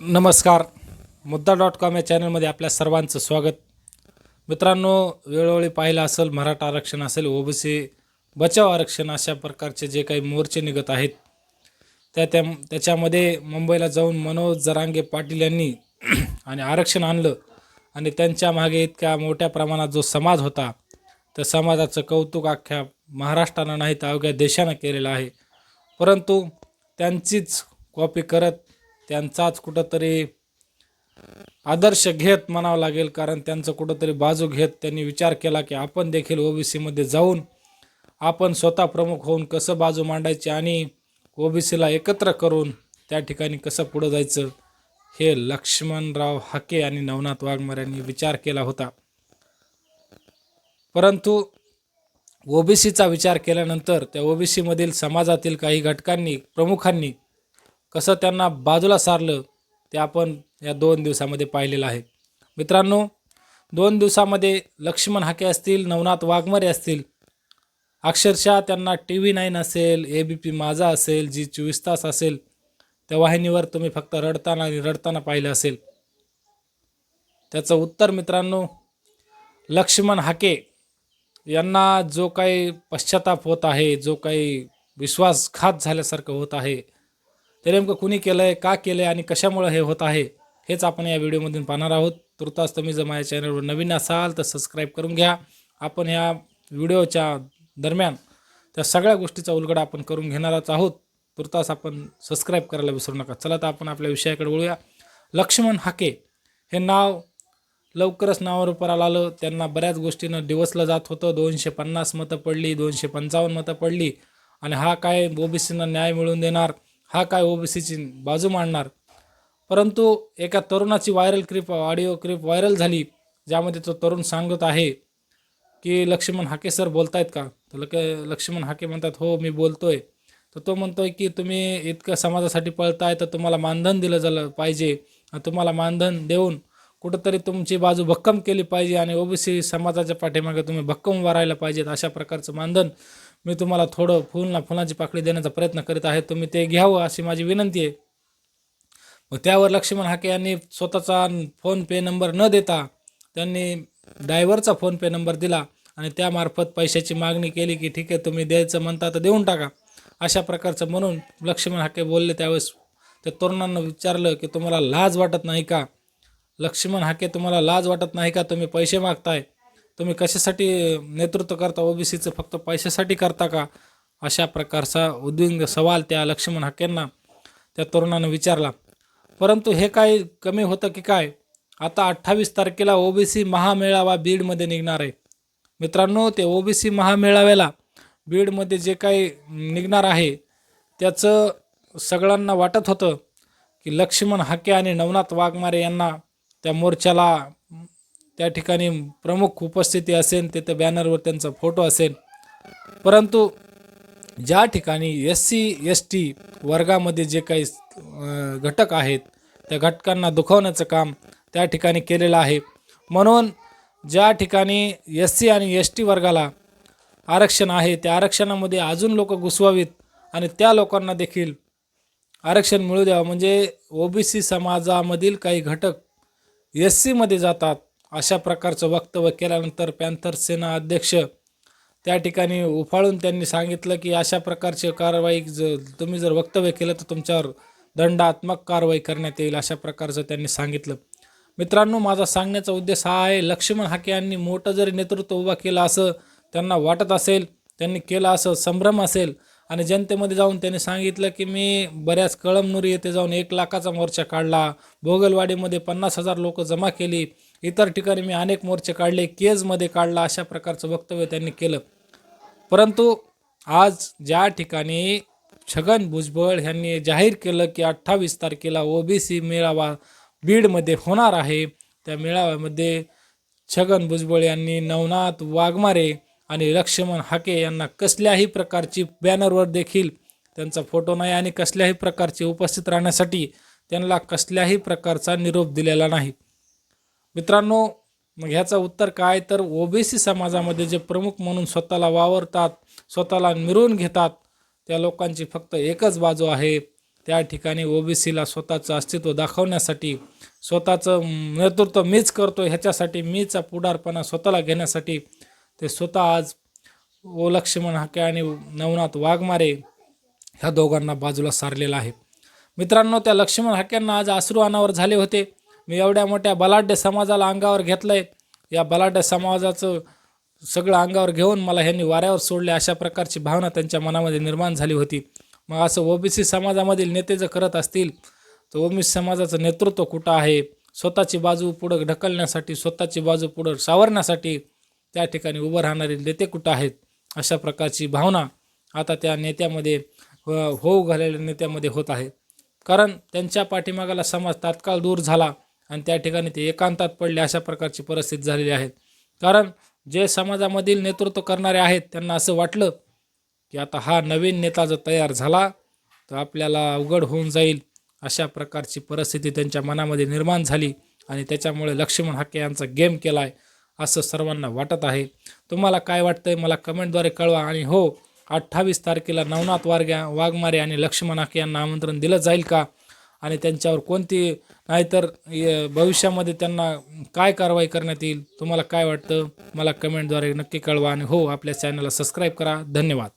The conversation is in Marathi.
नमस्कार. मुद्दा डॉट कॉम या चॅनलमध्ये आपल्या सर्वांचं स्वागत. मित्रांनो वेळोवेळी पाहिलं असेल मराठा आरक्षण असेल ओबीसी बचाव आरक्षण अशा प्रकारचे जे काही मोर्चे निघत आहेत त्या त्या त्याच्यामध्ये मुंबईला जाऊन मनोज जरांगे पाटील यांनी आणि आरक्षण आणलं आणि त्यांच्या मागे इतक्या मोठ्या प्रमाणात जो समाज होता त्या समाजाचं कौतुक अख्ख्या महाराष्ट्रानं नाही तर अवघ्या देशानं केलेलं आहे. परंतु त्यांचीच कॉपी करत त्यांचाच कुठंतरी आदर्श घेत म्हणावं लागेल कारण त्यांचं कुठंतरी बाजू घेत त्यांनी विचार केला की आपण देखील ओबीसीमध्ये जाऊन आपण स्वतः प्रमुख होऊन कसं बाजू मांडायची आणि ओबीसीला एकत्र करून त्या ठिकाणी कसं पुढं जायचं हे लक्ष्मणराव हाके आणि नवनाथ वाघमार यांनी विचार केला होता. परंतु ओबीसीचा विचार केल्यानंतर त्या ओबीसीमधील समाजातील काही घटकांनी प्रमुखांनी कसं त्यांना बाजूला सारलं ते आपण या दोन दिवसामध्ये पाहिलेलं आहे. मित्रांनो दोन दिवसामध्ये लक्ष्मण हाके असतील नवनाथ वाघमारे असतील अक्षरशः त्यांना टी व्ही नाईन असेल ए बी पी माझा असेल जी चोवीस तास असेल त्या वाहिनीवर तुम्ही फक्त रडताना आणि रडताना पाहिलं असेल. त्याचं उत्तर मित्रांनो लक्ष्मण हाके यांना जो काही पश्चाताप होत आहे जो काही विश्वासघात झाल्यासारखं होत आहे ते नेमकं कुणी केलं आहे का केलं आहे आणि कशामुळं हे होत आहे हेच आपण या व्हिडिओमधून पाहणार आहोत. तुर्तास तुम्ही जर माझ्या चॅनलवर नवीन असाल तर सबस्क्राईब करून घ्या. आपण ह्या व्हिडिओच्या दरम्यान त्या सगळ्या गोष्टीचा उलगडा आपण करून घेणारच आहोत. तुर्तास आपण सबस्क्राईब करायला विसरू नका. चला तर आपण आपल्या विषयाकडे वळूया. लक्ष्मण हाके हे नाव लवकरच नावावर आलं. त्यांना बऱ्याच गोष्टीनं दिवसलं जात होतं. दोनशे पन्नास मतं पडली दोनशे पंचावन्न मतं पडली. आणि हा काय ओबीसींना न्याय मिळवून देणार? हा काय ओबीसीची बाजू मांडणार? परंतु एका तरुणाची viral clip audio clip viral झाली ज्यामध्ये तो तरुण सांगत आहे की लक्ष्मण हाके सर बोलतायत का? तर लक लक्ष्मण हाके म्हणतात हो मी बोलतोय. तर तो म्हणतोय की तुम्ही इतकं समाजासाठी पळताय तर तुम्हाला मानधन दिलं झालं पाहिजे. तुम्हाला मानधन देऊन कुठंतरी तुमची बाजू भक्कम केली पाहिजे आणि ओबीसी समाजाच्या पाठीमागे तुम्ही भक्कम वारायला पाहिजेत. अशा प्रकारचं मानधन मी तुम्हाला थोडं फुलना फुलांची पाकळी देण्याचा प्रयत्न करीत आहे. तुम्ही ते घ्यावं अशी माझी विनंती आहे. मग त्यावर लक्ष्मण हाके यांनी स्वतःचा फोनपे नंबर न देता त्यांनी ड्रायव्हरचा फोनपे नंबर दिला आणि त्यामार्फत पैशाची मागणी केली की ठीक आहे तुम्ही द्यायचं म्हणता तर देऊन टाका. अशा प्रकारचं म्हणून लक्ष्मण हाके बोलले. त्यावेळेस त्या तरुणांना विचारलं की तुम्हाला लाज वाटत नाही का? लक्ष्मण हाके तुम्हाला लाज वाटत नाही का? तुम्ही पैसे मागताय. तुम्ही कशासाठी नेतृत्व करता? ओबीसीचं फक्त पैशासाठी करता का? अशा प्रकारचा उद्विंग सवाल त्या लक्ष्मण हाकेंना त्या तरुणानं विचारला. परंतु हे काय कमी होतं की काय? आता अठ्ठावीस तारखेला ओबीसी महामेळावा बीडमध्ये निघणार आहे. मित्रांनो ते ओबीसी महामेळाव्याला बीडमध्ये जे काही निघणार आहे त्याचं सगळ्यांना वाटत होतं की लक्ष्मण हाके आणि नवनाथ वाघमारे यांना त्या मोर्चाला त्या ठिकाणी प्रमुख उपस्थिती असेल तिथं बॅनरवर त्यांचा फोटो असेल. परंतु ज्या ठिकाणी एस सी एस टी वर्गामध्ये जे काही घटक आहेत त्या घटकांना दुखवण्याचं काम त्या ठिकाणी केलेलं आहे. म्हणून ज्या ठिकाणी एस सी आणि एस टी वर्गाला आरक्षण आहे त्या आरक्षणामध्ये अजून लोक घुसवावीत आणि त्या लोकांना देखील आरक्षण मिळू द्यावं. म्हणजे ओबीसी समाजामधील काही घटक एस सीमध्ये जातात अशा प्रकारचं वक्तव्य केल्यानंतर पॅन्थर सेना अध्यक्ष त्या ठिकाणी उफाळून त्यांनी सांगितलं की अशा प्रकारची कारवाई ज तुम्ही जर वक्तव्य केलं तर तुमच्यावर दंडात्मक कारवाई करण्यात येईल अशा प्रकारचं त्यांनी सांगितलं. मित्रांनो माझा सांगण्याचा उद्देश हा आहे लक्ष्मण हाके यांनी मोठं जरी नेतृत्व उभा केलं असं त्यांना वाटत असेल त्यांनी केलं असं संभ्रम असेल आणि जनतेमध्ये जाऊन त्यांनी सांगितलं की मी बऱ्याच कळमनुरी येथे जाऊन एक लाखाचा मोर्चा काढला भोगलवाडीमध्ये पन्नास हजार लोक जमा केली इतर ठिकाणी मी अनेक मोर्चे काढले केजमध्ये काढला अशा प्रकारचं वक्तव्य त्यांनी केलं. परंतु आज ज्या ठिकाणी छगन भुजबळ यांनी जाहीर केलं की अठ्ठावीस तारखेला ओबीसी मेळावा बीडमध्ये होणार आहे त्या मेळाव्यामध्ये छगन भुजबळ यांनी नवनाथ वाघमारे आणि लक्ष्मण हाके यांना कसल्याही प्रकारची बॅनरवर देखील त्यांचा फोटो नाही आणि कसल्याही प्रकारची उपस्थित राहण्यासाठी त्यांना कसल्याही प्रकारचा निरोप दिलेला नाही. मित्रांनो मग ह्याचं उत्तर काय? तर ओबीसी समाजामध्ये जे प्रमुख म्हणून स्वतःला वावरतात स्वतःला मिरवून घेतात त्या लोकांची फक्त एकच बाजू आहे. त्या ठिकाणी ओबीसीला स्वतःचं अस्तित्व दाखवण्यासाठी स्वतःचं नेतृत्व मीच करतो ह्याच्यासाठी मीच पुढारपणा स्वतःला घेण्यासाठी ते स्वतः आज ओ लक्ष्मण हाके आणि नवनाथ वाघमारे ह्या दोघांना बाजूला सारलेला आहे. मित्रांनो त्या लक्ष्मण हाक्यांना आज अश्रू अनावर झाले होते. मी एवढ्या मोठ्या बलाढ्य समाजाला अंगावर घेतलंय. या बलाढ्य समाजाचं सगळं अंगावर घेऊन मला ह्यांनी वाऱ्यावर सोडले. अशा प्रकारची भावना त्यांच्या मनामध्ये निर्माण झाली होती. मग असं ओबीसी समाजामधील नेते जर करत असतील तर ओबीसी समाजाचं नेतृत्व कुठं आहे? स्वतःची बाजू पुढं ढकलण्यासाठी स्वतःची बाजू पुढं सावरण्यासाठी त्या ठिकाणी उभं राहणारे नेते कुठं आहेत? अशा प्रकारची भावना आता त्या नेत्यामध्ये होऊ घालेल्या नेत्यामध्ये होत आहे. कारण त्यांच्या पाठीमागाला समाज तात्काळ दूर झाला. आणि त्या ठिकाणी ते एकांतात पडले अशा प्रकारची परिस्थिती झालेली आहे. कारण जे समाजामधील नेतृत्व करणारे आहेत त्यांना असं वाटलं की आता हा नवीन नेता जर तयार झाला तर आपल्याला अवघड होऊन जाईल अशा प्रकारची परिस्थिती त्यांच्या मनामध्ये निर्माण झाली आणि त्याच्यामुळे लक्ष्मण हाके यांचा गेम केला आहे असं सर्वांना वाटत आहे. तुम्हाला काय वाटतंय मला कमेंटद्वारे कळवा आणि हो अठ्ठावीस तारखेला नवनाथ वारग्या वाघमारे आणि लक्ष्मण हाके यांना आमंत्रण दिलं जाईल का? आणि त्यांच्यावर कोणती नाहीतर भविष्यामध्ये त्यांना काय कारवाई करण्यात येईल तुम्हाला काय वाटतं? मला कमेंटद्वारे नक्की कळवा आणि हो आपल्या चॅनलला सबस्क्राईब करा. धन्यवाद.